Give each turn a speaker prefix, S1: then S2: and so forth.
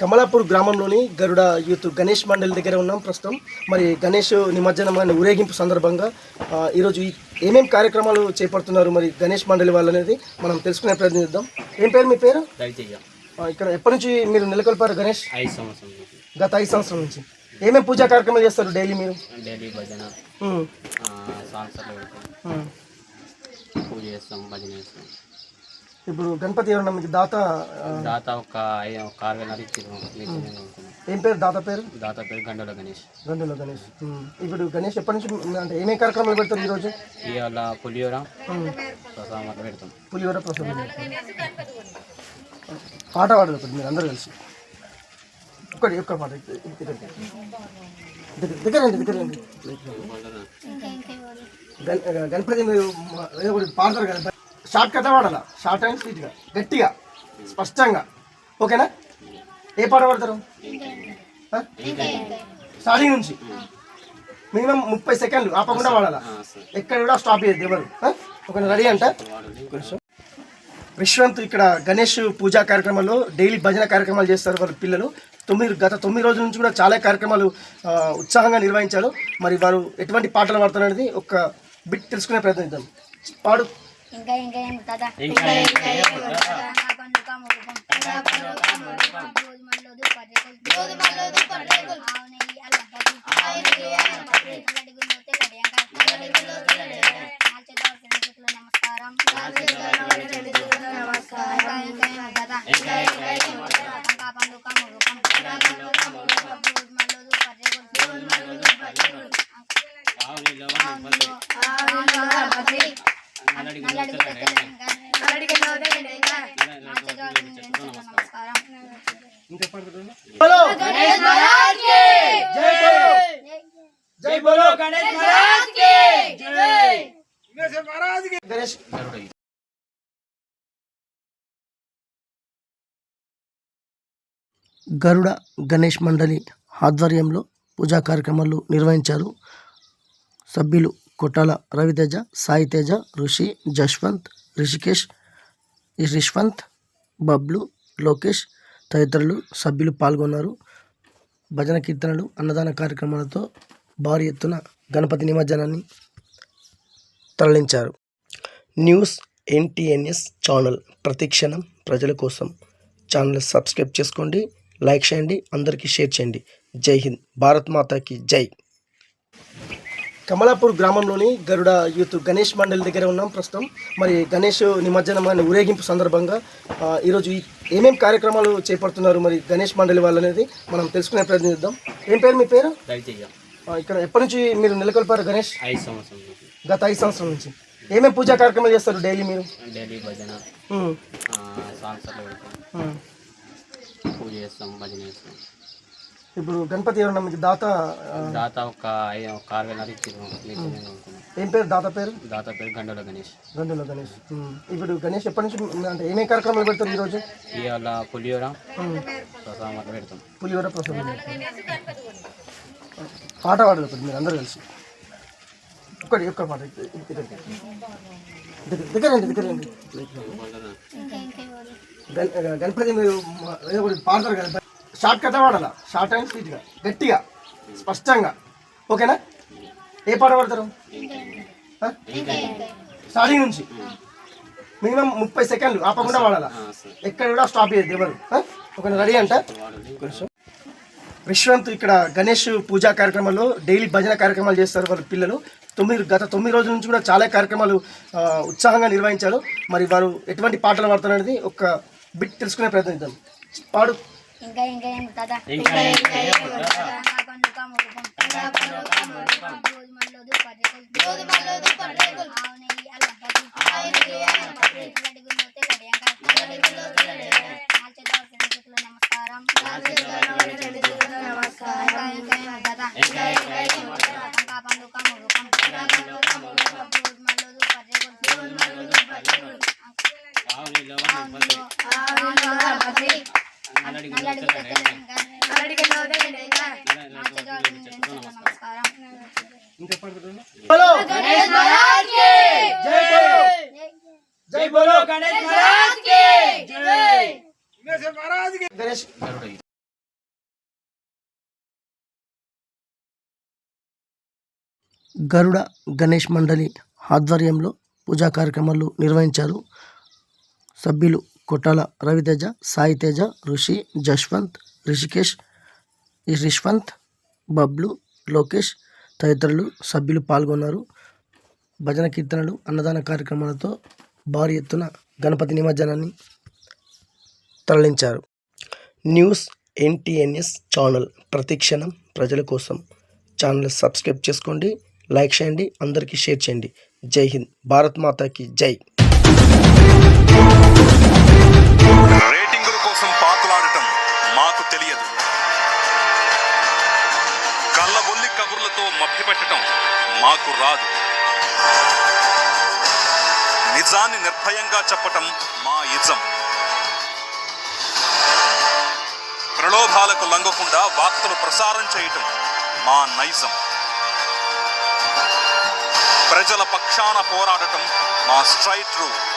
S1: కమలాపూర్ గ్రామంలోని గరుడ యూత్ గణేష్ మండలి దగ్గర ఉన్నాం ప్రస్తుతం. మరి గణేష్ నిమజ్జనం అనే ఊరేగింపు సందర్భంగా ఈరోజు ఈ- ఏమేం కార్యక్రమాలు చేపడుతున్నారు మరి గణేష్ మండలి వాళ్ళు అనేది మనం తెలుసుకునే ప్రయత్నం చేద్దాం. ఏం పేరు మీ పేరు? ఇక్కడ ఎప్పటి నుంచి మీరు నెలకొల్పారు గణేష్?
S2: ఐదు సంవత్సరం
S1: గత ఐదు సంవత్సరాల నుంచి. ఏమేం పూజా కార్యక్రమాలు చేస్తారు డైలీ మీరు?
S2: డైలీ భజన. పూజ చేస్తాం భజన చేస్తాం.
S1: ఇప్పుడు గణపతి ఎవరన్నా మీకు దాత
S2: దాత ఒక ఒక ఆరు వేల
S1: ఏం పేరు? దాత పేరు?
S2: దాత పేరు గండోల గణేష్.
S1: గండులో గణేష్. ఇప్పుడు గణేష్ ఎప్పటి నుంచి అంటే ఏమేం కార్యక్రమాలు పెడతారు ఈరోజు?
S2: ఇవాళ పులిహోర. ప్రసాదం అట్లా పెడతాం.
S1: పులిహోర ప్రసాదం పాట పాడదు ఒకటి మీరు అందరూ కలిసి. ఒకటి ఒక్క పాట దగ్గర దగ్గర రండి. దగ్గర రండి గణ- గణపతి మీరు ఏదో ఒకటి పాడతారు కదా. షార్ట్ కథ పాడాలా షార్ట్ అండ్ స్వీట్గా గట్టిగా. స్పష్టంగా. ఓకేనా? ఏ పాట పాడతారు? స్టార్టింగ్ నుంచి. మినిమం ముప్పై సెకండ్లు. ఆపకుండా వాడాలా? ఎక్కడ కూడా స్టాప్ చేయద్దు ఎవరు? ఓకేనా రెడీ అంట? కొంచెం విశ్వంత్ ఇక్కడ గణేష్ పూజా కార్యక్రమాల్లో డైలీ భజన కార్యక్రమాలు చేస్తారు వాళ్ళ పిల్లలు. తొమ్మిది గత తొమ్మిది రోజుల నుంచి కూడా చాలా కార్యక్రమాలు ఉత్సాహంగా నిర్వహించారు. మరి వారు ఎటువంటి పాటలు పాడుతున్నారు అనేది ఒక బిట్ తెలుసుకునే ప్రయత్నం చేద్దాం. పాడు.
S3: ఇంకా ఇంకా ఏం కదా
S2: ఇంకా ఇంకా ఏం కదా? గరుడ
S1: గణేష్ మండలి ఆధ్వర్యంలో పూజా కార్యక్రమాలు నిర్వహించారు సభ్యులు కొట్టాల రవితేజ సాయితేజ ఋషి జశ్వంత్ రిషికేష్ రిష్వంత్ బబ్లు లోకేష్ తదితరులు సభ్యులు పాల్గొన్నారు. భజన కీర్తనలు అన్నదాన కార్యక్రమాలతో భారీ ఎత్తున గణపతి నిమజ్జనాన్ని తరలించారు. న్యూస్ ఎన్టీఎన్ఎస్ ఛానల్ ప్రతిక్షణం ప్రజల కోసం. ఛానల్ సబ్స్క్రైబ్ చేసుకోండి లైక్ చేయండి అందరికీ షేర్ చేయండి. జై హింద్. భారత్ మాతాకి జై. కమలాపూర్ గ్రామంలోని గరుడ యూత్ గణేష్ మండలి దగ్గర ఉన్నాం ప్రస్తుతం. మరి గణేష్ నిమజ్జనం అనే ఊరేగింపు సందర్భంగా ఈరోజు ఈ ఏమేం కార్యక్రమాలు చేపడుతున్నారు మరి గణేష్ మండలి వాళ్ళు అనేది మనం తెలుసుకునే ప్రయత్నం చేద్దాం. ఏం పేరు మీ పేరు? ఇక్కడ ఎప్పటి నుంచి మీరు నెలకొల్పారు గణేష్?
S2: ఐదు సంవత్సరం
S1: గత ఐదు సంవత్సరాల నుంచి. ఏమేం పూజా కార్యక్రమాలు చేస్తారు డైలీ మీరు?
S2: డైలీ భజన. పూజ చేస్తాం భజన చేస్తాం.
S1: ఇప్పుడు గణపతి ఎవరన్నా మీకు దాత
S2: దాత ఒక ఒక ఆరు వేల
S1: ఏం పేరు? దాత పేరు?
S2: దాత పేరు గండోల గణేష్.
S1: గండులో గణేష్. ఇప్పుడు గణేష్ ఎప్పటి నుంచి అంటే ఏమేం కార్యక్రమాలు పెడతారు ఈరోజు?
S2: ఇవాళ పులిహోర. ప్రసాదం అట్లా పెడతాం.
S1: పులిహోర ప్రసాదం పాట పాడదు ఒకటి మీరు అందరూ కలిసి. ఒకటి ఒక్క పాట దగ్గర దగ్గర రండి దగ్గర రండి.
S3: ఇంకా ఇంకా ఎవరు?
S1: గణ- గణపతి మీరు మ- ఏదో ఒకటి పాడతారు కదా. షార్ట్ కథ వాడాలా? షార్ట్ అండ్ స్వీట్గా గట్టిగా. స్పష్టంగా. ఓకేనా? ఏ పాట పాడతారు? స్టార్టింగ్ నుంచి. మినిమం ముప్పై సెకండ్లు. ఆపకుండా వాడాలా? ఎక్కడ కూడా స్టాప్ చేయద్దు ఎవరు. ఆ? ఓకేనా రెడీ అంట. కొంచెం విశ్వంత్ ఇక్కడ గణేష్ పూజా కార్యక్రమాల్లో డైలీ భజన కార్యక్రమాలు చేస్తారు వాళ్ళ పిల్లలు. తొమ్మిది గత తొమ్మిది రోజుల నుంచి కూడా చాలా కార్యక్రమాలు ఉత్సాహంగా నిర్వహించారు. మరి వారు ఎటువంటి పాటలు పాడతారు అనేది ఒక బిట్ తెలుసుకునే ప్రయత్నిద్దాం పాడు.
S3: ఇంకా ఇంకా ఏం కదా?
S2: ఇంకా ఇంకా గరుడ
S1: గణేష్ మండలి ఆధ్వర్యంలో పూజా కార్యక్రమాలు నిర్వహించారు సభ్యులు కొట్టాల రవితేజ సాయితేజ ఋషి జశ్వంత్ రిషికేష్ రిష్వంత్ బబ్లు లోకేష్ తదితరులు సభ్యులు పాల్గొన్నారు. భజన కీర్తనలు అన్నదాన కార్యక్రమాలతో భారీ ఎత్తున గణపతి నిమజ్జనాన్ని తరలించారు. న్యూస్ ఎన్టీఎన్ఎస్ ఛానల్ ప్రతిక్షణం ప్రజల కోసం. ఛానల్ సబ్స్క్రైబ్ చేసుకోండి లైక్ చేయండి అందరికీ షేర్ చేయండి. జై హింద్. భారత్ మాతాకి జై.
S4: కబుర్లతో మభ్యపెట్టడం మాకు రాదు. నిజాన్ని నిర్భయంగా చెప్పటం మా ఇజం. ప్రలోభాలకు లంగకుండా వార్తలు ప్రసారం చేయటం మా నైజం. ప్రజల పక్షాన పోరాడటం మా స్ట్రైట్ రూట్